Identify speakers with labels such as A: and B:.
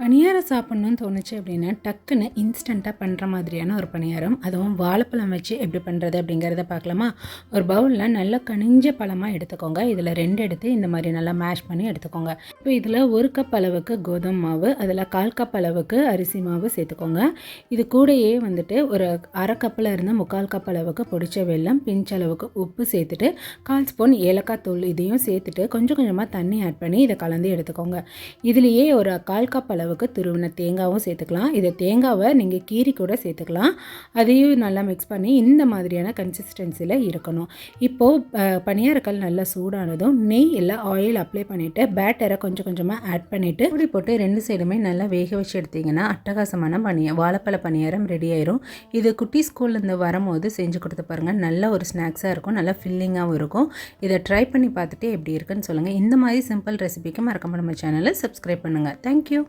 A: பணியாரம் சாப்பிட்ணுன்னு தோணுச்சு அப்படின்னா டக்குன்னு இன்ஸ்டண்ட்டாக பண்ணுற மாதிரியான ஒரு பணியாரம் அதுவும் வாழைப்பழம் வச்சு எப்படி பண்ணுறது அப்படிங்கிறத பார்க்கலாமா? ஒரு பவுலில் நல்லா கனிஞ்ச பழமாக எடுத்துக்கோங்க. இதில் ரெண்டு எடுத்து இந்த மாதிரி நல்லா மேஷ் பண்ணி எடுத்துக்கோங்க. இப்போ இதில் ஒரு கப் அளவுக்கு கோதுமை மாவு அதில் கால் கப் அளவுக்கு அரிசி மாவு சேர்த்துக்கோங்க. இது கூடயே வந்துட்டு ஒரு அரை கப்பில் இருந்து முக்கால் கப் அளவுக்கு பொடிச்ச வெல்லம் பிஞ்ச் அளவுக்கு உப்பு சேர்த்துட்டு கால் ஸ்பூன் ஏலக்காய் தூள் இதையும் சேர்த்துட்டு கொஞ்சம் கொஞ்சமாக தண்ணி ஆட் பண்ணி இதை கலந்து எடுத்துக்கோங்க. இதுலேயே ஒரு கால் கப் அளவு அளவுக்கு துருவின தேங்காவும் சேர்த்துக்கலாம். இதை தேங்காவை நீங்கள் கீரி கூட சேர்த்துக்கலாம். அதையும் நல்லா மிக்ஸ் பண்ணி இந்த மாதிரியான கன்சிஸ்டன்சியில் இருக்கணும். இப்போது பனியாரக்கல் நல்லா சூடானதும் நெய் இல்லை ஆயில் அப்ளை பண்ணிவிட்டு பேட்டரை கொஞ்சம் கொஞ்சமாக ஆட் பண்ணிவிட்டு இப்படி போட்டு ரெண்டு சைடுமே நல்லா வேக வச்சு எடுத்திங்கன்னா அட்டகாசமான பனியா வாழைப்பழ பணியாரம் ரெடி ஆயிரும். இது குட்டி ஸ்கூல்லேருந்து வரும்போது செஞ்சு கொடுத்து பாருங்கள் நல்ல ஒரு ஸ்நாக்ஸாக இருக்கும். நல்லா ஃபில்லிங்காகவும் இருக்கும். இதை ட்ரை பண்ணி பார்த்துட்டு எப்படி இருக்குன்னு சொல்லுங்கள் இந்த மாதிரி சிம்பிள் ரெசிபிக்கு மறக்காம நம்ம சேனலை சப்ஸ்கிரைப் பண்ணுங்கள் தேங்க்யூ